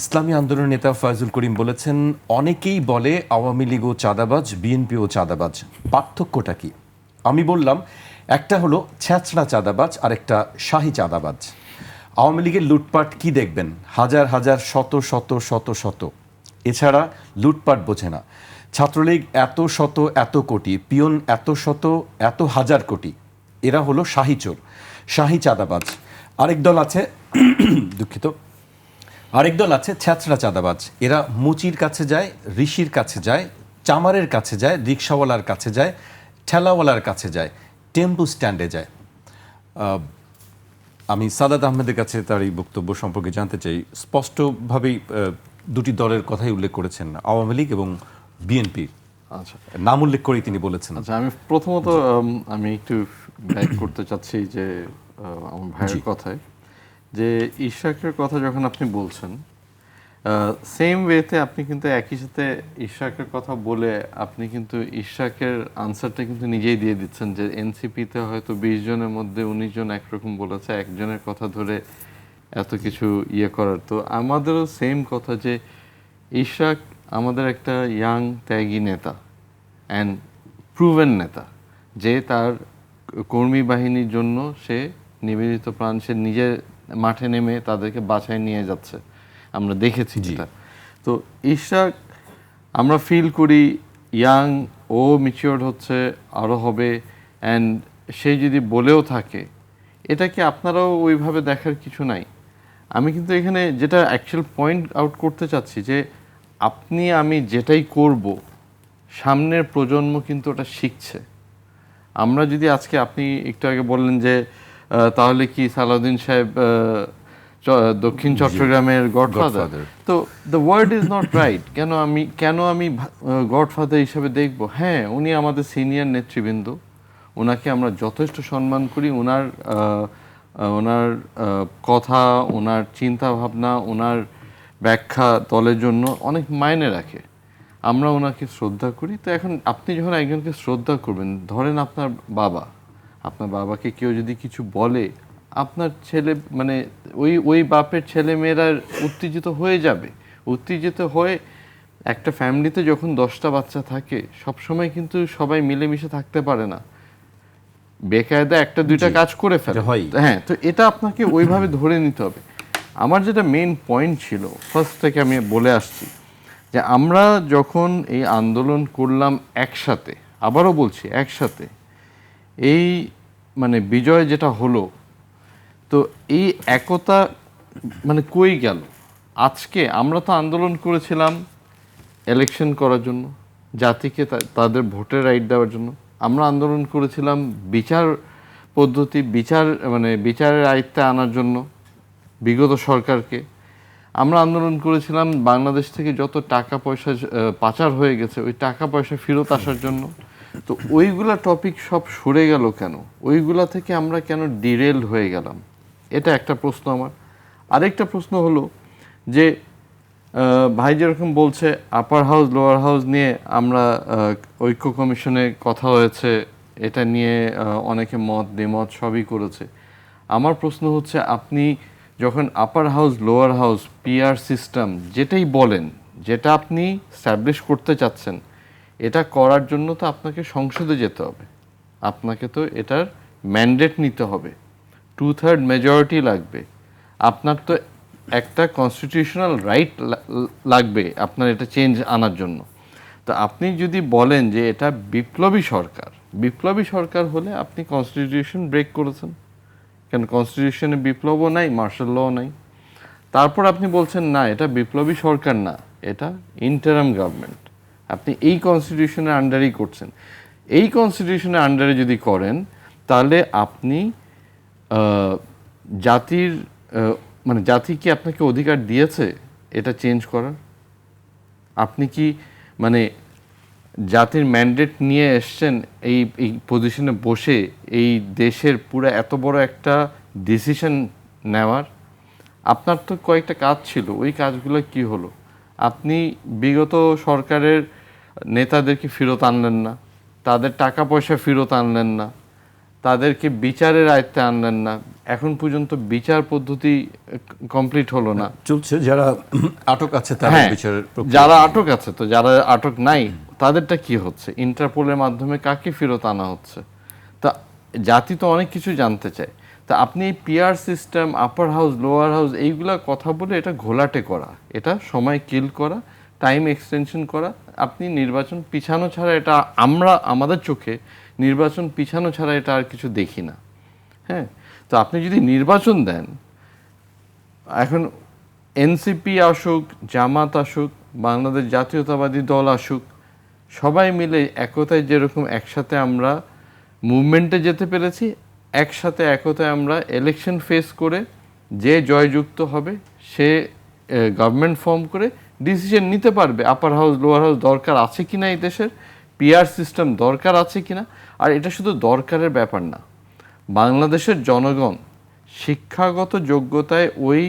ইসলামী আন্দোলনের নেতা ফয়জুল করিম বলেছেন, অনেকেই বলে আওয়ামী লীগও চাঁদাবাজ বিএনপিও চাঁদাবাজ। পার্থক্যটা কি? আমি বললাম, একটা হলো ছ্যাঁচড়া চাঁদাবাজ আর একটা শাহী চাঁদাবাজ। আওয়ামী লীগের লুটপাট কি দেখবেন? হাজার হাজার, শত শত শত শত। এছাড়া লুটপাট বোঝে না। ছাত্রলীগ এত শত, এত কোটি, পিয়ন এত শত, এত হাজার কোটি। এরা হলো শাহী চোর, শাহী চাঁদাবাজ। আরেক দল আছে, দুঃখিত আরেক দল আছে ছ্যাঁচড়া চাঁদাবাজ। এরা মুচির কাছে যায় ঋষির কাছে যায় চামারের কাছে যায় রিক্সাওয়ালার কাছে যায় ঠেলাওয়ালার কাছে যায় টেম্পু স্ট্যান্ডে যায়। আমি সাদাত আহমেদের কাছে তার এই বক্তব্য সম্পর্কে জানতে চাই। স্পষ্টভাবেই দুটি দলের কথাই উল্লেখ করেছেন আওয়ামী লীগ এবং বিএনপি। আচ্ছা। নাম উল্লেখ করেই তিনি বলেছেন। আচ্ছা আমি প্রথমত আমি একটু ব্যাক করতে চাচ্ছি যে আমার ভাইয়ের কথায়। যে ইশাকের কথা যখন আপনি বলছেন সেম ওয়েতে আপনি কিন্তু একই সাথে ইশাকের কথা বলে আপনি কিন্তু ইশাকের আনসারটা কিন্তু নিজেই দিয়ে দিচ্ছেন যে এনসিপিতে হয়তো বিশ জনের মধ্যে উনিশ জন একরকম বলেছে, একজনের কথা ধরে এত কিছু ইয়ে করার। তো আমাদেরও সেম কথা যে ইশাক আমাদের একটা ইয়াং ত্যাগী নেতা অ্যান্ড প্রুভেন নেতা। যে তার কর্মী বাহিনীর জন্য সে নিবেদিত প্রাণ, সে নিজে মাঠে নেমে তাদেরকে বাছাই নিয়ে যাচ্ছে। আমরা দেখেছি যেটা তো ইশাক আমরা ফিল করি ইয়াং ও মিচিওর হচ্ছে আরও হবে অ্যান্ড সে যদি বলেও থাকে এটাকে আপনারাও ওইভাবে দেখার কিছু নাই? আমি কিন্তু এখানে যেটা অ্যাকচুয়াল পয়েন্ট আউট করতে চাচ্ছি যে আপনি আমি যেটাই করব সামনের প্রজন্ম কিন্তু ওটা শিখছে। আমরা যদি আজকে আপনি একটু আগে বললেন যে তাহলে কি সালাউদ্দিন সাহেব দক্ষিণ চট্টগ্রামের গডফাদার? তো the word is not right কেন আমি কেন আমি গডফাদার হিসেবে দেখব? হ্যাঁ উনি আমাদের সিনিয়র নেতৃবৃন্দ। ওনাকে আমরা যথেষ্ট সম্মান করি। ওনার ওনার কথা ওনার চিন্তা ভাবনা ওনার ব্যাখ্যা দলের জন্য অনেক মায়নে রাখে। আমরা ওনাকে শ্রদ্ধা করি। তো এখন আপনি যখন একজনকে শ্রদ্ধা করবেন ধরেন আপনার বাবা আপনার বাবাকে কেউ যদি কিছু বলে আপনার ছেলে মানে ওই ওই বাপের ছেলে মেয়েরা উত্তেজিত হয়ে যাবে। উত্তেজিত হয়ে একটা ফ্যামিলিতে যখন দশটা বাচ্চা থাকে সবসময় কিন্তু সবাই মিলেমিশে থাকতে পারে না। বেকায়দা একটা দুইটা কাজ করে ফেলে। হ্যাঁ। তো এটা আপনাকে ওইভাবে ধরে নিতে হবে। আমার যেটা মেন পয়েন্ট ছিল ফার্স্ট থেকে আমি বলে আসছি যে আমরা যখন এই আন্দোলন করলাম একসাথে আবারও বলছি একসাথে এই মানে বিজয় যেটা হলো, তো এই একতা মানে কই গেল? আজকে আমরা তো আন্দোলন করেছিলাম ইলেকশন করার জন্য, জাতিকে তাদের ভোটের রাইট দেওয়ার জন্য। আমরা আন্দোলন করেছিলাম বিচার পদ্ধতি, বিচার মানে বিচারের আয়ত্তে আনার জন্য বিগত সরকারকে। আমরা আন্দোলন করেছিলাম বাংলাদেশ থেকে যত টাকা পয়সা পাচার হয়ে গেছে, ওই টাকা পয়সা ফেরত আসার জন্য। তো ওইগুলা টপিক সব সরে গেল কেন? ওইগুলা থেকে আমরা কেন ডিরেল হয়ে গেলাম? এটা একটা প্রশ্ন আমার। আরেকটা প্রশ্ন হলো যে ভাই যেরকম বলছে আপার হাউস লোয়ার হাউস নিয়ে আমরা ঐক্য কমিশনে কথা হয়েছে, এটা নিয়ে অনেকে মত, দ্বিমত সবই করেছে। আমার প্রশ্ন হচ্ছে, আপনি যখন upper house lower house PR system যেটাই বলেন, যেটা আপনি স্ট্যাবলিশ করতে চাচ্ছেন এটা করার জন্য তো আপনাকে সংসদে যেতে হবে। আপনাকে তো এটার ম্যান্ডেট নিতে হবে। টু থার্ড মেজরিটি লাগবে। আপনার তো একটা কনস্টিটিউশনাল রাইট লাগবে আপনার এটা চেঞ্জ আনার জন্য। তো আপনি যদি বলেন যে এটা বিপ্লবী সরকার বিপ্লবী সরকার হলে আপনি কনস্টিটিউশন ব্রেক করেছেন। কেন? কনস্টিটিউশনে বিপ্লবও নাই মার্শাল লও নাই। তারপর আপনি বলছেন, না, এটা বিপ্লবী সরকার না, এটা ইন্টারাম গভর্নমেন্ট আপনি এই কনস্টিটিউশনের আন্ডারেই করছেন। এই কনস্টিটিউশনের আন্ডারে যদি করেন, তাহলে আপনি জাতির মানে জাতি কি আপনাকে অধিকার দিয়েছে এটা চেঞ্জ করার? আপনি কি মানে জাতির ম্যান্ডেট নিয়ে এসছেন এই এই পজিশনে বসে এই দেশের পুরো এত বড় একটা ডিসিশন নেওয়ার? আপনার তো কয়েকটা কাজ ছিল, ওই কাজগুলো কি হলো? আপনি বিগত সরকারের নেতাদেরকে ফেরত আনলেন না তাদের টাকা পয়সা ফেরত আনলেন না তাদেরকে বিচারের আয়ত্তে আনলেন না এখন পর্যন্ত বিচার পদ্ধতি কমপ্লিট হলো না। চলছে যারা আটক আছে তারা হ্যাঁ বিচারের যারা আটক আছে তো যারা আটক নাই তাদেরটা কি হচ্ছে? ইন্টারপোলের মাধ্যমে কাকে ফেরত আনা হচ্ছে? তা জাতি তো অনেক কিছু জানতে চায়। তা আপনি এই PR system upper house lower house এইগুলা কথা বলে এটা ঘোলাটে করা এটা সময় কিল করা টাইম এক্সটেনশন করা, আপনি নির্বাচন পিছানো ছাড়া এটা আমরা, আমাদের চোখে নির্বাচন পিছানো ছাড়া এটা আর কিছু দেখি না। হ্যাঁ? তো আপনি যদি নির্বাচন দেন, এখন এনসিপি আসুক, জামাত আসুক, বাংলাদেশ জাতীয়তাবাদী দল আসুক, সবাই মিলে একতায় যেরকম একসাথে আমরা মুভমেন্টে যেতে পেরেছি, একসাথে একতায় আমরা ইলেকশন ফেস করে যে জয়যুক্ত হবে, সে গভর্নমেন্ট ফর্ম করে ডিসিশন নিতে পারবে আপার হাউস লোয়ার হাউস দরকার আছে কি না এই দেশের পিআর সিস্টেম দরকার আছে কি না আর এটা শুধু দরকারের ব্যাপার না, বাংলাদেশের জনগণ শিক্ষাগত যোগ্যতায় ওই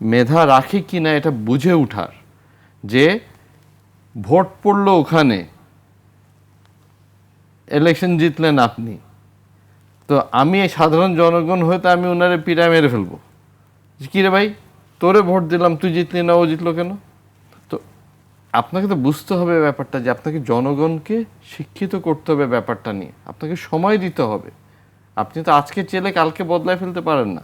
মেধা রাখে কি না এটা বুঝে উঠার, যে ভোট পড়ল ওখানে ইলেকশন জিতলেন আপনি, তো আমি এই সাধারণ জনগণ হয়তো আমি ওনারে পিড়ায় মেরে ফেলব কী রে ভাই, তোরে ভোট দিলাম, তুই জিতলি না, ও জিতলো কেন? আপনাকে তো বুঝতে হবে ব্যাপারটা যে আপনাকে জনগণকে শিক্ষিত করতে হবে ব্যাপারটা নিয়ে। আপনাকে সময় দিতে হবে। আপনি তো আজকে চেলে কালকে বদলায় ফেলতে পারেন না।